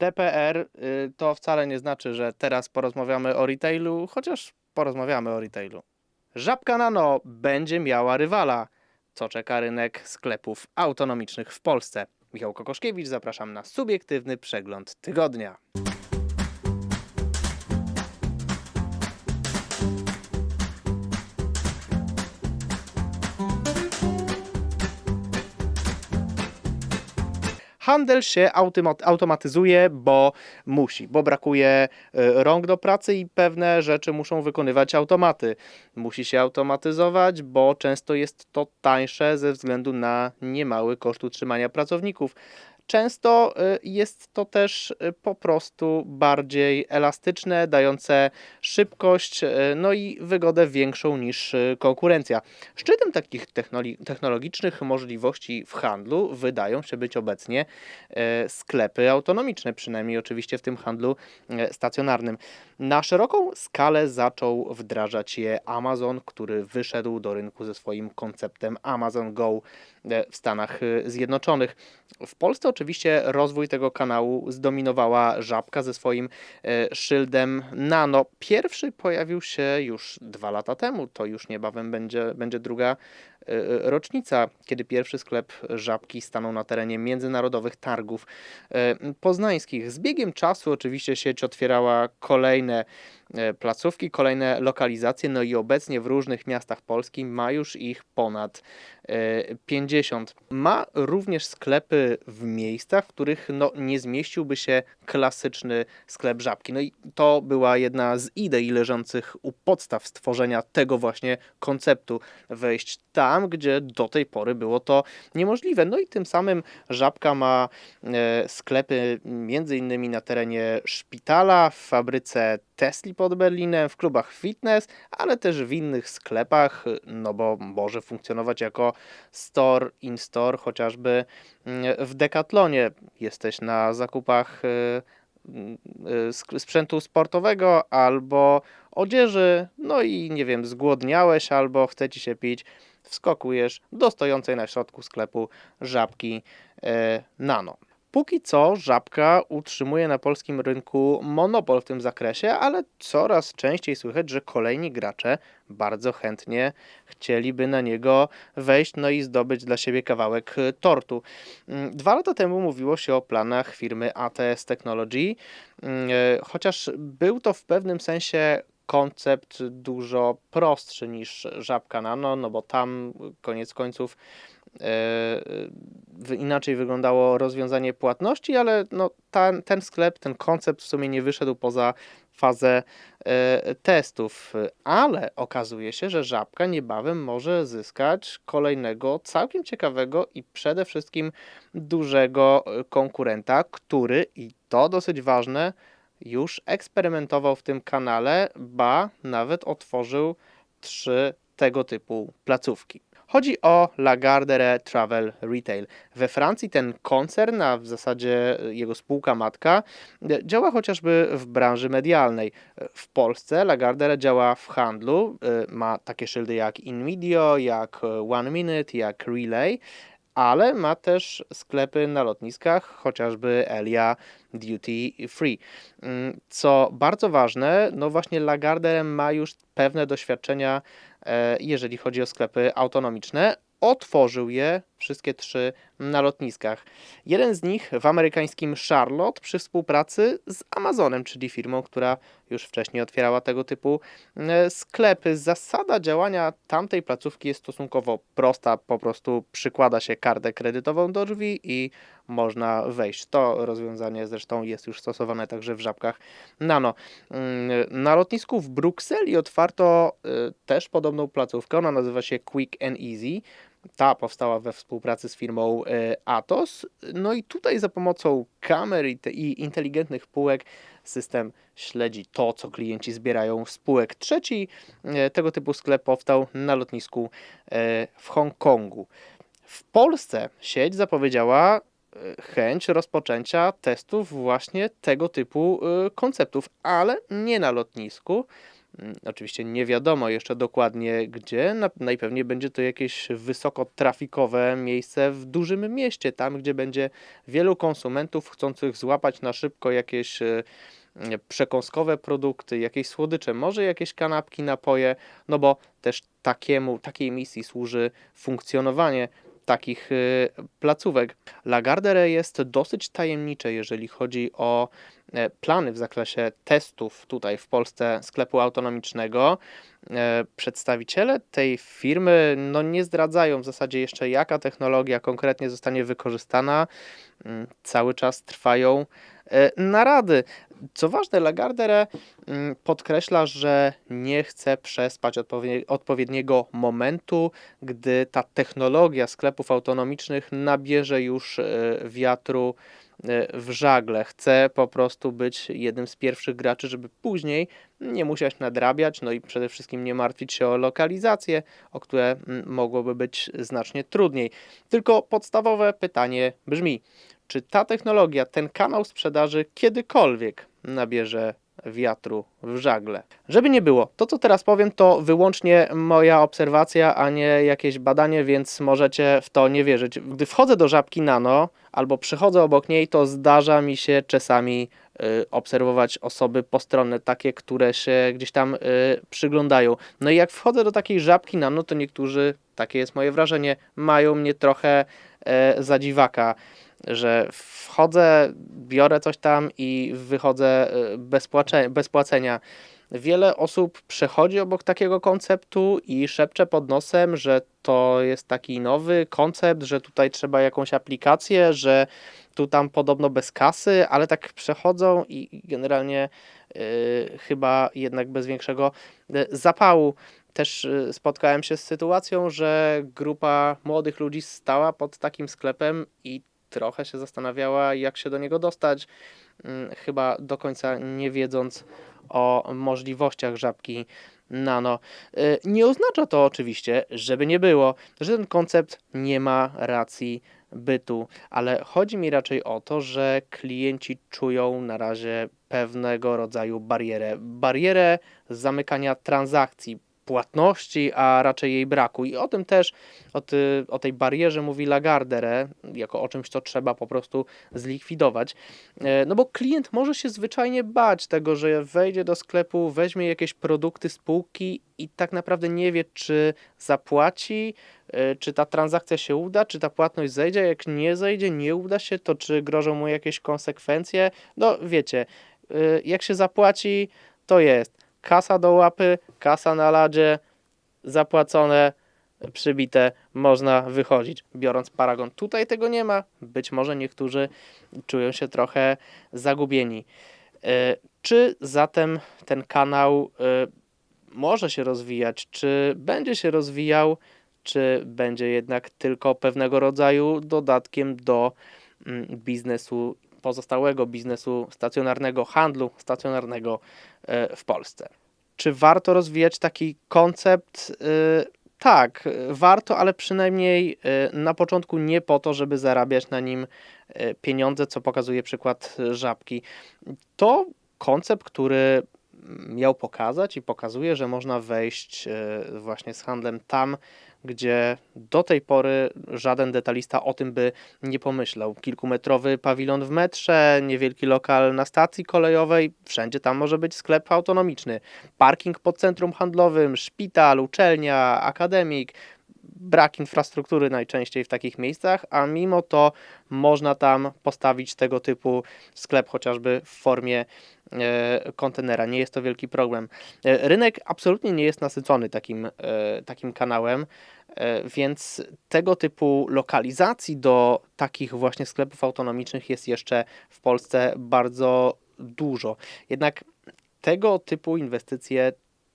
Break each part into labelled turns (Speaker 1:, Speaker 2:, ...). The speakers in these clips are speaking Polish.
Speaker 1: TPR y, to wcale nie znaczy, że teraz porozmawiamy o retailu, chociaż porozmawiamy o retailu. Żabka Nano będzie miała rywala. Co czeka rynek sklepów autonomicznych w Polsce? Michał Kokoszkiewicz, zapraszam na subiektywny przegląd tygodnia. Handel się automat- automatyzuje, bo musi, bo brakuje y, rąk do pracy i pewne rzeczy muszą wykonywać automaty. Musi się automatyzować, bo często jest to tańsze ze względu na niemały koszt utrzymania pracowników. Często y, jest to też y, po prostu bardziej elastyczne, dające szybkość, y, no i wygodę większą niż konkurencja. Szczytem takich technologicznych możliwości w handlu wydają się być obecnie sklepy autonomiczne, przynajmniej oczywiście w tym handlu stacjonarnym. Na szeroką skalę zaczął wdrażać je Amazon, który wyszedł do rynku ze swoim konceptem Amazon Go w Stanach e, Zjednoczonych. W Polsce oczywiście rozwój tego kanału zdominowała Żabka ze swoim e, szyldem Nano. Pierwszy pojawił się już dwa lata temu, to już niebawem będzie, będzie druga e, rocznica, kiedy pierwszy sklep Żabki stanął na terenie międzynarodowych targów e, poznańskich. Z biegiem czasu oczywiście sieć otwierała kolejne e, placówki, kolejne lokalizacje, no i obecnie w różnych miastach Polski ma już ich ponad e, 50. Ma również sklepy w miejscach, w których no, nie zmieściłby się klasyczny sklep Żabki. No i to była jedna z idei leżących u podstaw stworzenia tego właśnie konceptu. Wejść tam, gdzie do tej pory było to niemożliwe. No i tym samym Żabka ma e, sklepy między innymi na terenie szpitala, w fabryce Tesli pod Berlinem, w klubach fitness, ale też w innych sklepach, no bo może funkcjonować jako store in store, chociażby mm, w Decathlonie. Jesteś na zakupach e, e, sprzętu sportowego albo odzieży, no i nie wiem, zgłodniałeś albo chce ci się pić, wskakujesz do stojącej na środku sklepu żabki e, Nano. Póki co żabka utrzymuje na polskim rynku monopol w tym zakresie, ale coraz częściej słychać, że kolejni gracze bardzo chętnie chcieliby na niego wejść, no i zdobyć dla siebie kawałek tortu. Mm, Dwa lata temu mówiło się o planach firmy ATS Technology, mm, e, chociaż był to w pewnym sensie koncept dużo prostszy niż Żabka Nano, no bo tam koniec końców wy- inaczej wyglądało rozwiązanie płatności, ale no, ten, ten sklep, ten koncept w sumie nie wyszedł poza fazę e, testów, ale okazuje się, że Żabka niebawem może zyskać kolejnego całkiem ciekawego i przede wszystkim dużego konkurenta, który i to dosyć ważne, już eksperymentował w tym kanale, ba nawet otworzył trzy tego typu placówki. Chodzi o Lagardère Travel Retail. We Francji ten koncern, a w zasadzie jego spółka matka, e, działa chociażby w branży medialnej. W Polsce Lagardère działa w handlu, e, ma takie szyldy jak InMedio, jak e, One Minute, jak Relay, ale ma też sklepy na lotniskach, chociażby Elia Duty Free. Mm, Co bardzo ważne, no właśnie Lagardère ma już pewne doświadczenia, e, jeżeli chodzi o sklepy autonomiczne. Otworzył je wszystkie trzy na lotniskach. Jeden z nich w amerykańskim Charlotte przy współpracy z Amazonem, czyli firmą, która już wcześniej otwierała tego typu e, sklepy. Zasada działania tamtej placówki jest stosunkowo prosta, po prostu przykłada się kartę kredytową do drzwi i można wejść. To rozwiązanie zresztą jest już stosowane także w żabkach Nano. Mm, Na lotnisku w Brukseli otwarto y, też podobną placówkę. Ona nazywa się Quick and Easy. Ta powstała we współpracy z firmą y, Atos. No i tutaj za pomocą kamer i, te, i inteligentnych półek system śledzi to, co klienci zbierają z spółek. Trzeci y, tego typu sklep powstał na lotnisku y, w Hongkongu. W Polsce sieć zapowiedziała e, chęć rozpoczęcia testów właśnie tego typu e, konceptów, ale nie na lotnisku. Mm, Oczywiście nie wiadomo jeszcze dokładnie gdzie. Na- Najpewniej będzie to jakieś wysokotrafikowe miejsce w dużym mieście, tam gdzie będzie wielu konsumentów chcących złapać na szybko jakieś e, przekąskowe produkty, jakieś słodycze, może jakieś kanapki, napoje, no bo też takiemu, takiej misji służy funkcjonowanie takich y, placówek. Lagardère jest dosyć tajemnicze, jeżeli chodzi o e, plany w zakresie testów tutaj w Polsce sklepu autonomicznego. E, Przedstawiciele tej firmy no, nie zdradzają w zasadzie jeszcze, jaka technologia konkretnie zostanie wykorzystana. Mm, Cały czas trwają narady. Co ważne, Lagardère mm, podkreśla, że nie chce przespać odpowiednie- odpowiedniego momentu, gdy ta technologia sklepów autonomicznych nabierze już e, wiatru e, w żagle. Chce po prostu być jednym z pierwszych graczy, żeby później nie musieć nadrabiać, no i przede wszystkim nie martwić się o lokalizację, o które mm, mogłoby być znacznie trudniej. Tylko podstawowe pytanie brzmi: czy ta technologia, ten kanał sprzedaży kiedykolwiek nabierze wiatru w żagle? Żeby nie było, to co teraz powiem, to wyłącznie moja obserwacja, a nie jakieś badanie, więc możecie w to nie wierzyć. Gdy wchodzę do żabki nano albo przychodzę obok niej, to zdarza mi się czasami y, obserwować osoby postronne, takie, które się gdzieś tam y, przyglądają. No i jak wchodzę do takiej żabki nano, to niektórzy, takie jest moje wrażenie, mają mnie trochę e, za dziwaka że wchodzę, biorę coś tam i wychodzę y, bez, płacze, bez płacenia. Wiele osób przechodzi obok takiego konceptu i szepcze pod nosem, że to jest taki nowy koncept, że tutaj trzeba jakąś aplikację, że tu tam podobno bez kasy, ale tak przechodzą i generalnie y, chyba jednak bez większego y, zapału. Też spotkałem się z sytuacją, że grupa młodych ludzi stała pod takim sklepem i trochę się zastanawiała, jak się do niego dostać, mm, chyba do końca nie wiedząc o możliwościach żabki nano. Y, Nie oznacza to oczywiście, żeby nie było, że ten koncept nie ma racji bytu, ale chodzi mi raczej o to, że klienci czują na razie pewnego rodzaju barierę. Barierę zamykania transakcji, płatności, a raczej jej braku. I o tym też, o, ty, o tej barierze mówi Lagardère, jako o czymś, co trzeba po prostu zlikwidować. E, No bo klient może się zwyczajnie bać tego, że wejdzie do sklepu, weźmie jakieś produkty z półki i tak naprawdę nie wie, czy zapłaci, e, czy ta transakcja się uda, czy ta płatność zejdzie. Jak nie zejdzie, nie uda się, to czy grożą mu jakieś konsekwencje. No wiecie, e, jak się zapłaci, to jest kasa do łapy, kasa na ladzie, zapłacone, przybite, można wychodzić, biorąc paragon. Tutaj tego nie ma. Być może niektórzy czują się trochę zagubieni. E, Czy zatem ten kanał e, może się rozwijać? Czy będzie się rozwijał? Czy będzie jednak tylko pewnego rodzaju dodatkiem do mm, biznesu, pozostałego biznesu stacjonarnego, handlu stacjonarnego e, w Polsce? Czy warto rozwijać taki koncept? Y, Tak, warto, ale przynajmniej y, na początku nie po to, żeby zarabiać na nim pieniądze, co pokazuje przykład żabki. To koncept, który miał pokazać i pokazuje, że można wejść y, właśnie z handlem tam, gdzie do tej pory żaden detalista o tym by nie pomyślał. Kilkumetrowy pawilon w metrze, niewielki lokal na stacji kolejowej, wszędzie tam może być sklep autonomiczny. Parking pod centrum handlowym, szpital, uczelnia, akademik. Brak infrastruktury najczęściej w takich miejscach, a mimo to można tam postawić tego typu sklep, chociażby w formie e, kontenera. Nie jest to wielki problem. E, rynek absolutnie nie jest nasycony takim, e, takim kanałem, e, więc tego typu lokalizacji do takich właśnie sklepów autonomicznych jest jeszcze w Polsce bardzo dużo. Jednak tego typu inwestycje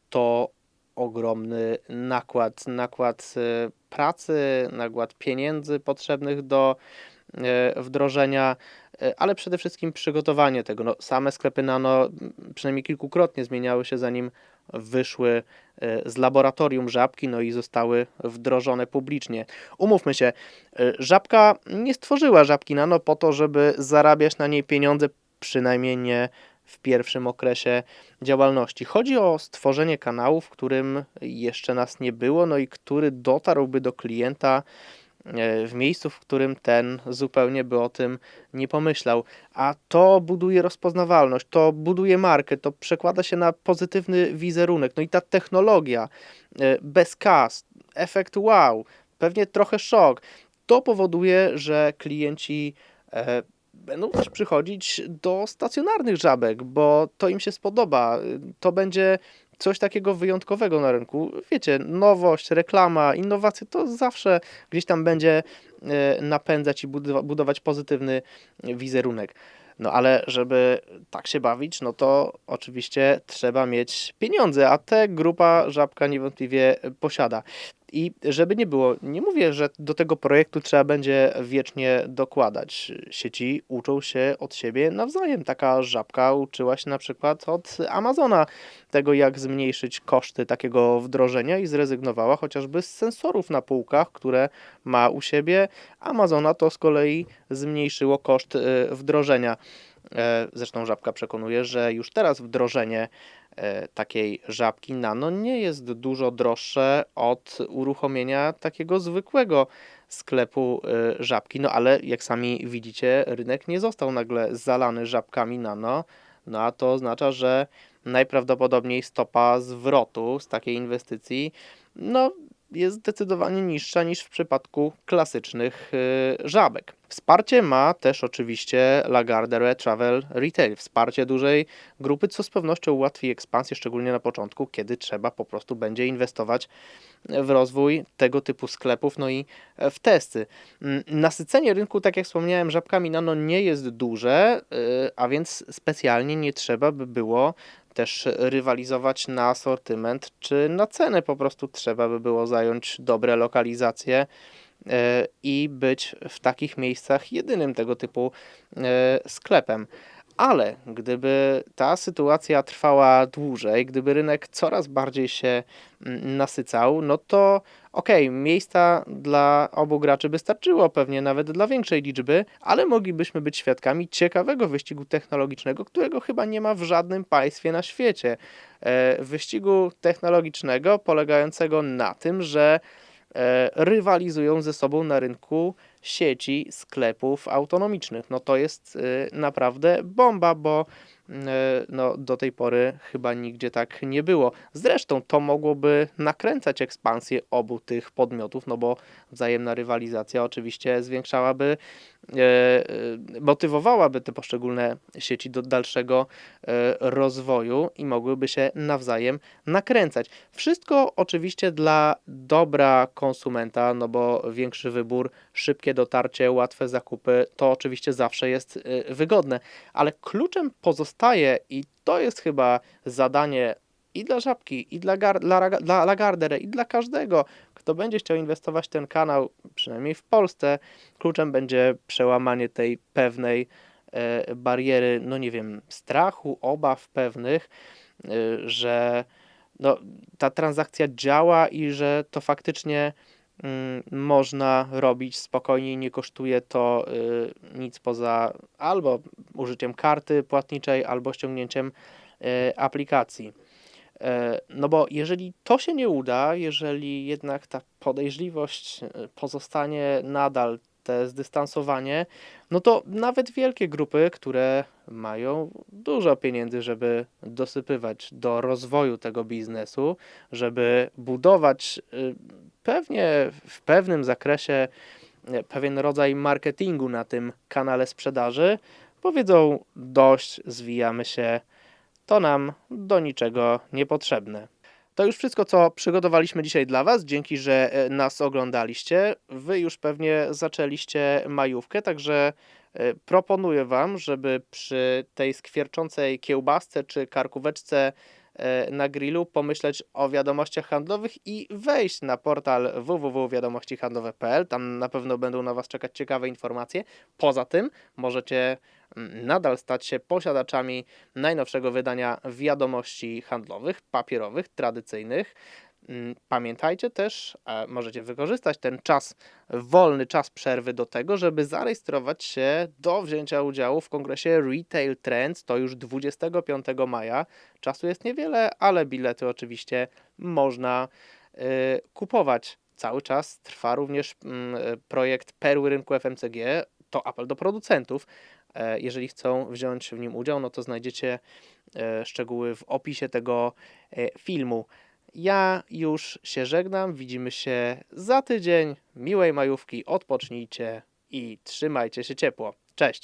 Speaker 1: to ogromny nakład, nakład e, pracy, nakład pieniędzy potrzebnych do e, wdrożenia, e, ale przede wszystkim przygotowanie tego. No, same sklepy nano przynajmniej kilkukrotnie zmieniały się zanim wyszły e, z laboratorium żabki, no i zostały wdrożone publicznie. Umówmy się, e, żabka nie stworzyła żabki nano po to, żeby zarabiać na niej pieniądze, przynajmniej nie w pierwszym okresie działalności. Chodzi o stworzenie kanału, w którym jeszcze nas nie było, no i który dotarłby do klienta e, w miejscu, w którym ten zupełnie by o tym nie pomyślał. A to buduje rozpoznawalność, to buduje markę, to przekłada się na pozytywny wizerunek. No i ta technologia e, bez kas, efekt wow, pewnie trochę szok. To powoduje, że klienci e, będą też przychodzić do stacjonarnych żabek, bo to im się spodoba. To będzie coś takiego wyjątkowego na rynku. Wiecie, nowość, reklama, innowacje to zawsze gdzieś tam będzie e, napędzać i budować pozytywny wizerunek. No ale żeby tak się bawić, no to oczywiście trzeba mieć pieniądze, a te grupa Żabka niewątpliwie posiada. I żeby nie było, nie mówię, że do tego projektu trzeba będzie wiecznie dokładać. Sieci uczą się od siebie nawzajem. Taka żabka uczyła się na przykład od Amazona tego, jak zmniejszyć koszty takiego wdrożenia i zrezygnowała chociażby z sensorów na półkach, które ma u siebie. Amazona to z kolei zmniejszyło koszt y, wdrożenia. E, zresztą żabka przekonuje, że już teraz wdrożenie E, takiej żabki nano nie jest dużo droższe od uruchomienia takiego zwykłego sklepu e, żabki. No ale jak sami widzicie, rynek nie został nagle zalany żabkami nano. No a to oznacza, że najprawdopodobniej stopa zwrotu z takiej inwestycji no, jest zdecydowanie niższa niż w przypadku klasycznych y, żabek. Wsparcie ma też oczywiście Lagardère Travel Retail, wsparcie dużej grupy, co z pewnością ułatwi ekspansję, szczególnie na początku, kiedy trzeba po prostu będzie inwestować w rozwój tego typu sklepów, no i w testy. Mm, nasycenie rynku, tak jak wspomniałem, żabkami nano nie jest duże, y, a więc specjalnie nie trzeba by było też rywalizować na asortyment czy na cenę. Po prostu trzeba by było zająć dobre lokalizacje e, i być w takich miejscach jedynym tego typu e, sklepem. Ale gdyby ta sytuacja trwała dłużej, gdyby rynek coraz bardziej się mm, nasycał, no to okej, okay, miejsca dla obu graczy by starczyło, pewnie nawet dla większej liczby, ale moglibyśmy być świadkami ciekawego wyścigu technologicznego, którego chyba nie ma w żadnym państwie na świecie. E, wyścigu technologicznego polegającego na tym, że rywalizują ze sobą na rynku sieci sklepów autonomicznych. No to jest y, naprawdę bomba, bo y, no, do tej pory chyba nigdzie tak nie było. Zresztą to mogłoby nakręcać ekspansję obu tych podmiotów, no bo wzajemna rywalizacja oczywiście zwiększałaby E, e, motywowałaby te poszczególne sieci do dalszego e, rozwoju i mogłyby się nawzajem nakręcać. Wszystko oczywiście dla dobra konsumenta, no bo większy wybór, szybkie dotarcie, łatwe zakupy, to oczywiście zawsze jest wygodne, ale kluczem pozostaje i to jest chyba zadanie i dla Żabki, i dla, Gar dla, dla i dla każdego, kto będzie chciał inwestować w ten kanał, przynajmniej w Polsce, kluczem będzie przełamanie tej pewnej e, bariery, no nie wiem, strachu, obaw pewnych, e, że no, ta transakcja działa i że to faktycznie mm, można robić spokojnie, nie kosztuje to y, nic poza albo użyciem karty płatniczej, albo ściągnięciem y, aplikacji. E, no bo jeżeli to się nie uda, jeżeli jednak ta podejrzliwość e, pozostanie nadal, te zdystansowanie, no to nawet wielkie grupy, które mają dużo pieniędzy, żeby dosypywać do rozwoju tego biznesu, żeby budować e, pewnie w pewnym zakresie pewien rodzaj marketingu na tym kanale sprzedaży, powiedzą dość, zwijamy się to nam do niczego niepotrzebne. To już wszystko, co przygotowaliśmy dzisiaj dla Was. Dzięki, że e, nas oglądaliście. Wy już pewnie zaczęliście majówkę, także e, proponuję Wam, żeby przy tej skwierczącej kiełbasce czy karkóweczce na grillu pomyśleć o wiadomościach handlowych i wejść na portal www.wiadomościhandlowe.pl. Tam na pewno będą na Was czekać ciekawe informacje. Poza tym możecie nadal stać się posiadaczami najnowszego wydania wiadomości handlowych, papierowych, tradycyjnych. Mm, Pamiętajcie też, możecie wykorzystać ten czas, wolny czas przerwy do tego, żeby zarejestrować się do wzięcia udziału w kongresie Retail Trends. To już 25 maja. Czasu jest niewiele, ale bilety oczywiście można y, kupować. Cały czas trwa również e, projekt Perły rynku FMCG. To apel do producentów. E, Jeżeli chcą wziąć w nim udział, no to znajdziecie e, szczegóły w opisie tego e, filmu. Ja już się żegnam. Widzimy się za tydzień. Miłej majówki, odpocznijcie i trzymajcie się ciepło. Cześć!